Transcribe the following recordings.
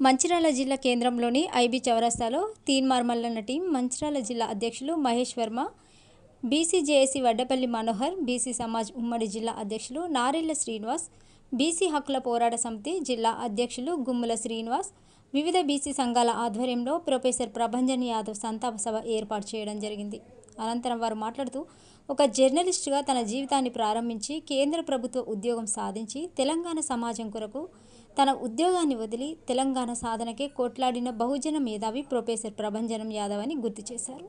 మంచిర్యాల జిల్లా కేంద్రంలోని ఐబీ చౌరస్తాలో తీన్మార్మల్ల టీం మంచిర్యాల జిల్లా అధ్యక్షులు మహేష్ వర్మ బీసీజేఏసీ వడ్డపల్లి మనోహర్ బీసీ సమాజ్ ఉమ్మడి జిల్లా అధ్యక్షులు నారెళ్ళ శ్రీనివాస్ బీసీ హక్కుల పోరాట సమితి జిల్లా అధ్యక్షులు గుమ్ముల శ్రీనివాస్ వివిధ బీసీ సంఘాల ఆధ్వర్యంలో ప్రొఫెసర్ ప్రభంజన్ యాదవ్ సంతాప సభ ఏర్పాటు చేయడం జరిగింది. అనంతరం వారు మాట్లాడుతూ ఒక జర్నలిస్టుగా తన జీవితాన్ని ప్రారంభించి కేంద్ర ప్రభుత్వ ఉద్యోగం సాధించి తెలంగాణ సమాజం కొరకు తన ఉద్యోగాన్ని వదిలి తెలంగాణ సాధనకే కొట్లాడిన బహుజన మేధావి ప్రొఫెసర్ ప్రభంజనం యాదవ్ అని గుర్తు చేశారు.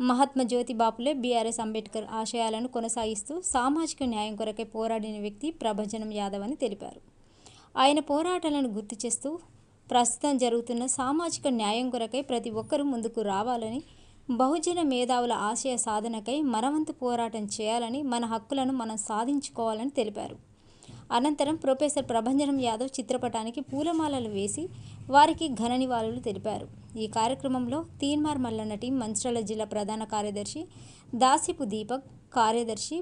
మహాత్మా జ్యోతి బాపులే బీఆర్ఎస్ అంబేద్కర్ ఆశయాలను కొనసాగిస్తూ సామాజిక న్యాయం కొరకై పోరాడిన వ్యక్తి ప్రభంజనం యాదవ్ అని తెలిపారు. ఆయన పోరాటాలను గుర్తు చేస్తూ ప్రస్తుతం జరుగుతున్న సామాజిక న్యాయం కొరకై ప్రతి ఒక్కరూ ముందుకు రావాలని బహుజన మేధావుల ఆశయ సాధనకై మనవంతు పోరాటం చేయాలని మన హక్కులను మనం సాధించుకోవాలని తెలిపారు. అనంతరం ప్రొఫెసర్ ప్రభంజనం యాదవ్ చిత్రపటానికి పూలమాలలు వేసి వారికి ఘన నివాళులు తెలిపారు. ఈ కార్యక్రమంలో తీన్మార్ మల్లన్న టీం మంచిర్యాల జిల్లా ప్రధాన కార్యదర్శి దాసిపు దీపక్ కార్యదర్శి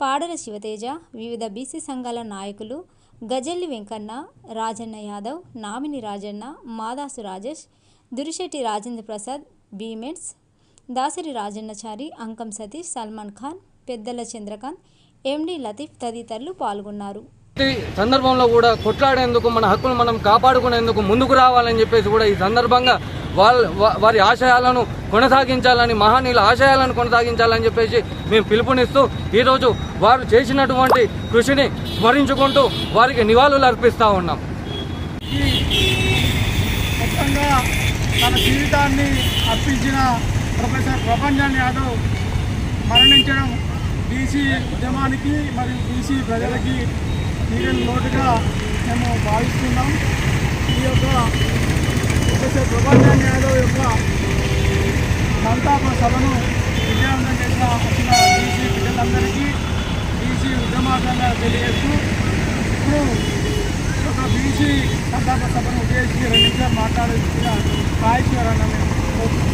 పాడల శివతేజ వివిధ బీసీ సంఘాల నాయకులు గజల్లి వెంకన్న రాజన్న యాదవ్ నామిని రాజన్న మాదాసు రాజేష్ దురిశెట్టి రాజేంద్ర ప్రసాద్ బీమెట్స్ దాసరి రాజన్నచారి అంకం సతీష్ సల్మాన్ ఖాన్ పెద్దల చంద్రకాంత్ ఎండి లతీఫ్ తదితరులు పాల్గొన్నారు. సందర్భంలో కూడా కొట్లాడేందుకు మన హక్కులు మనం కాపాడుకునేందుకు ముందుకు రావాలని చెప్పేసి కూడా ఈ సందర్భంగా వాళ్ళ వారి ఆశయాలను కొనసాగించాలని మహనీయుల ఆశయాలను కొనసాగించాలని చెప్పేసి మేము పిలుపునిస్తూ ఈరోజు వారు చేసినటువంటి కృషిని స్మరించుకుంటూ వారికి నివాళులు అర్పిస్తూ ఉన్నాం. మొత్తంగా తన జీవితాన్ని అర్పించిన ప్రొఫెసర్ ప్రభంజన్ యాదవ్ మరణించడం బీసీ ఉద్యమానికి మరియు బీసీ ప్రజలకి తీరని లోటుగా మేము భావిస్తున్నాం. ఈ యొక్క ప్రొఫెసర్ ప్రభంజన్ యాదవ్ యొక్క సంతాప సభను విజయవంతం చేసిన వచ్చిన బీసీ బిడ్డలందరికీ బీసీ ఉద్యమార్థంగా తెలియజేస్తూ ఇప్పుడు ఒక బీసీ సంతాప సభను ఉద్దేశించి రెండు నిమిషాలు మాట్లాడాల్సిన కాళేశ్వరాన్ని మేము కోరుతున్నాం